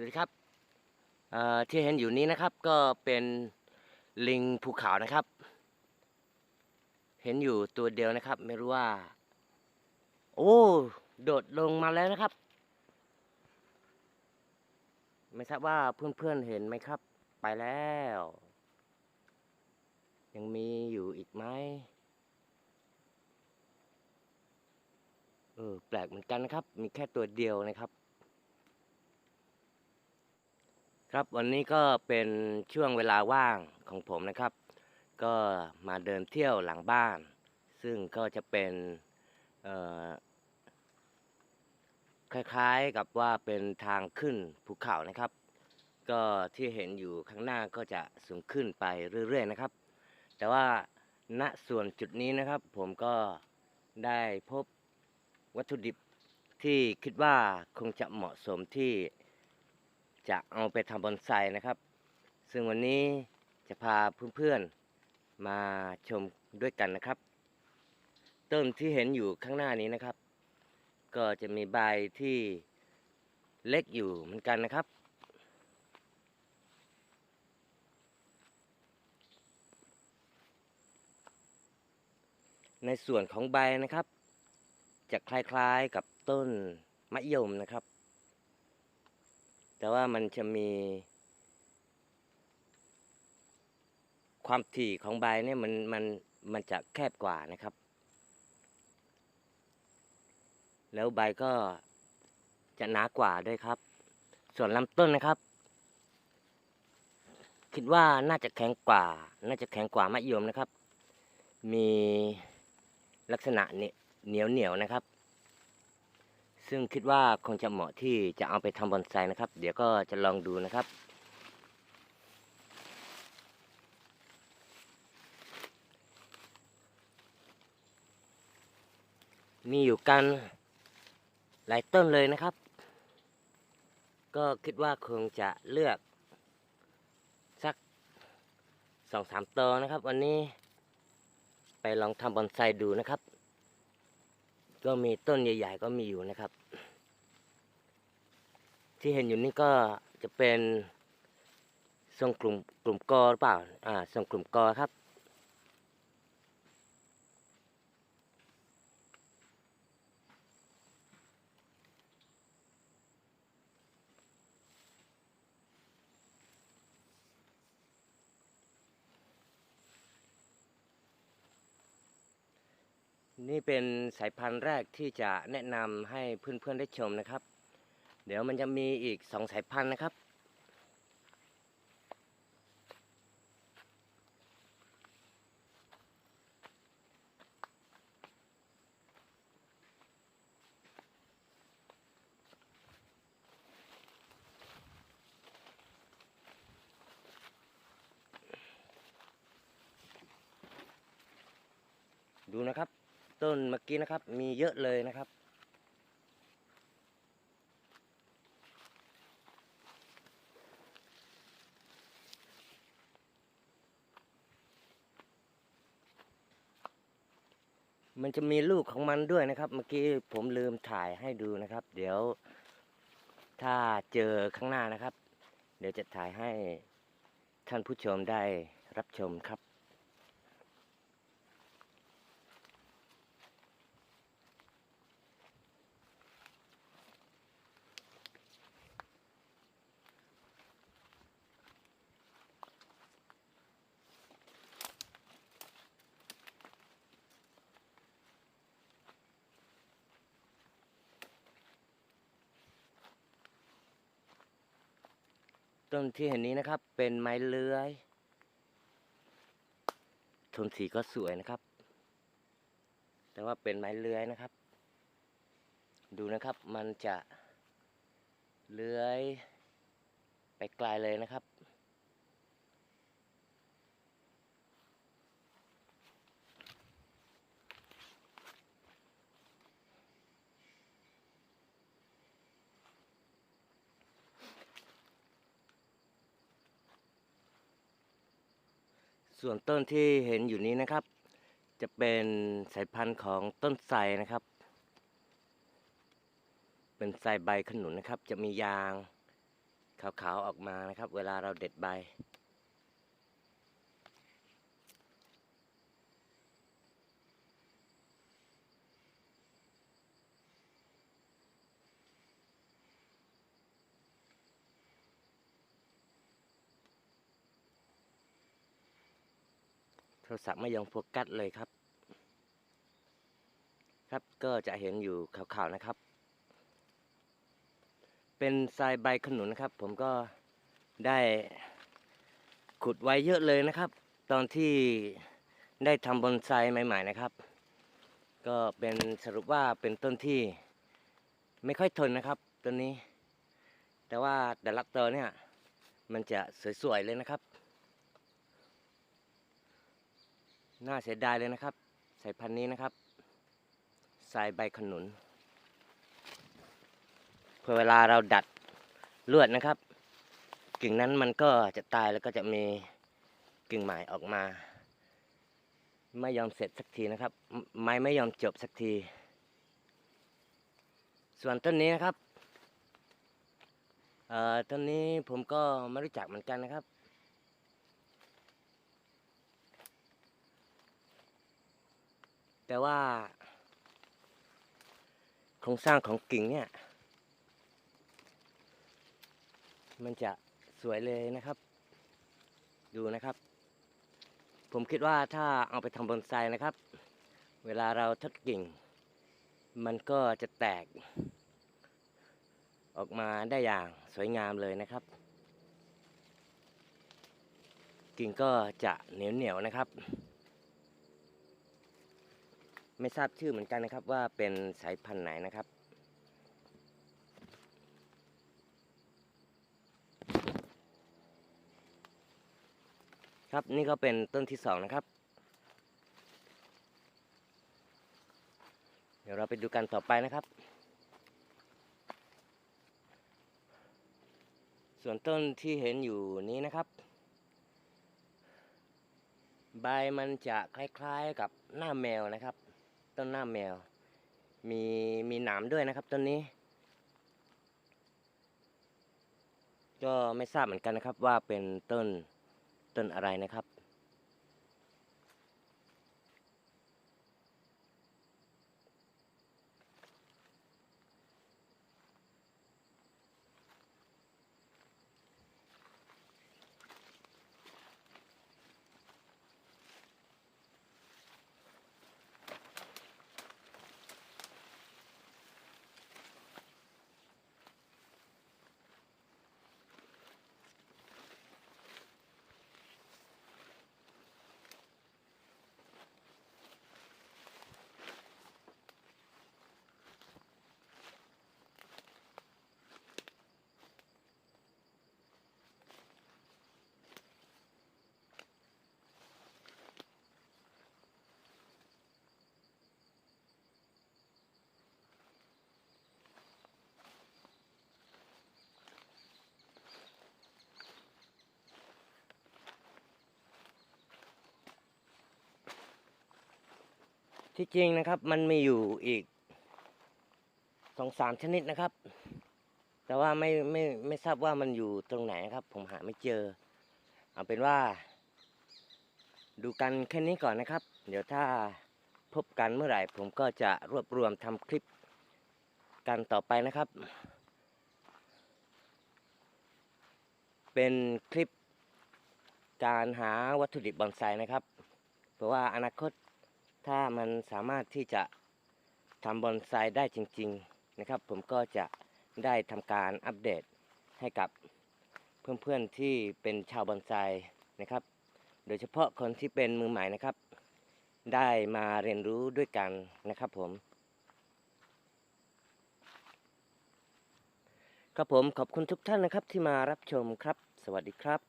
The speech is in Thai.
วัสดีครับเอ่อที่เห็นอยู่นี้นะครับก็เป็นลิงภูเขานะครับ เห็นอยู่ตัวเดียวนะครับ ไม่รู้ว่า โอ้โดดลงมาแล้วนะครับ ไม่ทราบว่าเพื่อนๆเห็นไหมครับ ไปแล้ว ยังมีอยู่อีกไหมเออแปลกเหมือนกันนะครับ มีแค่ตัวเดียวนะครับ ครับวันนี้ก็เป็นช่วงเวลาว่างของผมนะครับ ก็มาเดินเที่ยวหลังบ้าน ซึ่งก็จะเป็นคล้ายๆกับว่าเป็นทางขึ้นภูเขานะครับ ก็ที่เห็นอยู่ข้างหน้าก็จะสูงขึ้นไปเรื่อยๆนะครับ แต่ว่าณส่วนจุดนี้นะครับ ผมก็ได้พบวัตถุดิบที่คิดว่าคงจะเหมาะสมที่ จะเอาไปทำบอนไซนะครับ ซึ่งวันนี้จะพาเพื่อนๆมาชมด้วยกันนะครับ ต้นที่เห็นอยู่ข้างหน้านี้นะครับ ก็จะมีใบที่เล็กอยู่เหมือนกันนะครับ ในส่วนของใบนะครับ จะคล้ายๆกับต้นมะยมนะครับ แต่ว่ามันจะมี ความถี่ของใบเนี่ยมันมันมันจะแคบกว่านะครับ แล้วใบก็จะหนากว่าด้วยครับ ส่วนลำต้นนะครับ คิดว่าน่าจะแข็งกว่า น่าจะแข็งกว่ามะยมนะครับ มีลักษณะเนี่ยเหนียวเหนียวนะครับ ซึ่งคิดว่าคงจะเหมาะที่จะเอาไปทำบอนไซนะครับ เดี๋ยวก็จะลองดูนะครับมีอยู่กันหลายต้นเลยนะครับ ก็คิดว่าคงจะเลือกสักสองสามตอนะครับ วันนี้ไปลองทำบอนไซดูนะครับ ก็มีต้นใหญ่ ๆ ก็มีอยู่นะครับ ที่เห็นอยู่นี่ก็จะเป็นทรงกลุ่มกลุ่มกอหรือเปล่า อ่าทรงกลุ่มกอครับ นี่เป็นสายพันธุ์แรกที่จะแนะนำให้เพื่อนๆได้ชมนะครับ เดี๋ยวมันจะมีอีกสองสายพันธุ์นะครับ ดูนะครับ ต้นเมื่อกี้นะครับ มีเยอะเลยนะครับ มันจะมีลูกของมันด้วยนะครับ เมื่อกี้ผมลืมถ่ายให้ดูนะครับ เดี๋ยวถ้าเจอข้างหน้านะครับ เดี๋ยวจะถ่ายให้ท่านผู้ชมได้รับชมครับ ต้นที่เห็นนี้นะครับ เป็นไม้เลื้อยโทนสีก็สวยนะครับ แต่ว่าเป็นไม้เลื้อยนะครับ ดูนะครับมันจะเลื้อยไปไกลเลยนะครับ ส่วนต้นที่เห็นอยู่นี้นะครับ จะเป็นสายพันธุ์ของต้นไทรนะครับ เป็นไทรใบขนุนนะครับ จะมียางขาวๆออกมานะครับ เวลาเราเด็ดใบ ทรศัพท์ไม่ยอมโฟกัสเลยครับ ครับก็จะเห็นอยู่ขาวๆนะครับ เป็นทรายใบขนุนนะครับ ผมก็ได้ขุดไว้เยอะเลยนะครับ ตอนที่ได้ทำบอนไซใหม่ ๆนะครับ ก็เป็นสรุปว่าเป็นต้นที่ไม่ค่อยทนนะครับต้นนี้ แต่ว่าแต่ละตัวเนี่ยมันจะสวยๆเลยนะครับ น่าเสียดายเลยนะครับ สายพันธุ์นี้นะครับทรายใบขนุนพอเวลาเราดัดลวดนะครับ กิ่งนั้นมันก็จะตายแล้วก็จะมีกิ่งใหม่ออกมา ไม่ยอมเสร็จสักทีนะครับ ไมไม้ไม่ยอมจบสักที ส่วนต้นนี้นะครับเอ่อต้นนี้ผมก็ไม่รู้จักเหมือนกันนะครับ แต่ว่าโครงสร้างของกิ่งเนี่ย มันจะสวยเลยนะครับ ดูนะครับ ผมคิดว่าถ้าเอาไปทำบอนไซนะครับ เวลาเราทดกิ่ง มันก็จะแตก ออกมาได้อย่างสวยงามเลยนะครับ กิ่งก็จะเหนียวเหนียวนะครับ ไม่ทราบชื่อเหมือนกันนะครับว่าเป็นสายพันธุ์ไหนนะครับ ครับนี่ก็เป็นต้นที่สองนะครับ เดี๋ยวเราไปดูกันต่อไปนะครับ ส่วนต้นที่เห็นอยู่นี้นะครับ ใบมันจะคล้ายๆกับหน้าแมวนะครับ ต้นหน้าแมว มีมีหนามด้วยนะครับต้นนี้ ก็ไม่ทราบเหมือนกันนะครับว่าเป็นต้นต้นอะไรนะครับ ที่จริงนะครับมันมีอยู่อีกสองสามชนิดนะครับ แต่ว่าไม่ไม่ไม่ทราบว่ามันอยู่ตรงไหนครับ ผมหาไม่เจอ เอาเป็นว่า ดูกันแค่นี้ก่อนนะครับ เดี๋ยวถ้าพบกันเมื่อไหร่ผมก็จะรวบรวมทำคลิปกันต่อไปนะครับ เป็นคลิปการหาวัตถุดิบบอนไซนะครับ เพราะว่าอนาคต ถ้ามันสามารถที่จะทำบอนไซได้จริง ๆนะครับ ผมก็จะได้ทำการอัปเดตให้กับเพื่อนๆที่เป็นชาวบอนไซนะครับ โดยเฉพาะคนที่เป็นมือใหม่นะครับ ได้มาเรียนรู้ด้วยกันนะครับผมครับผมขอบคุณทุกท่านนะครับที่มารับชมครับ สวัสดีครับ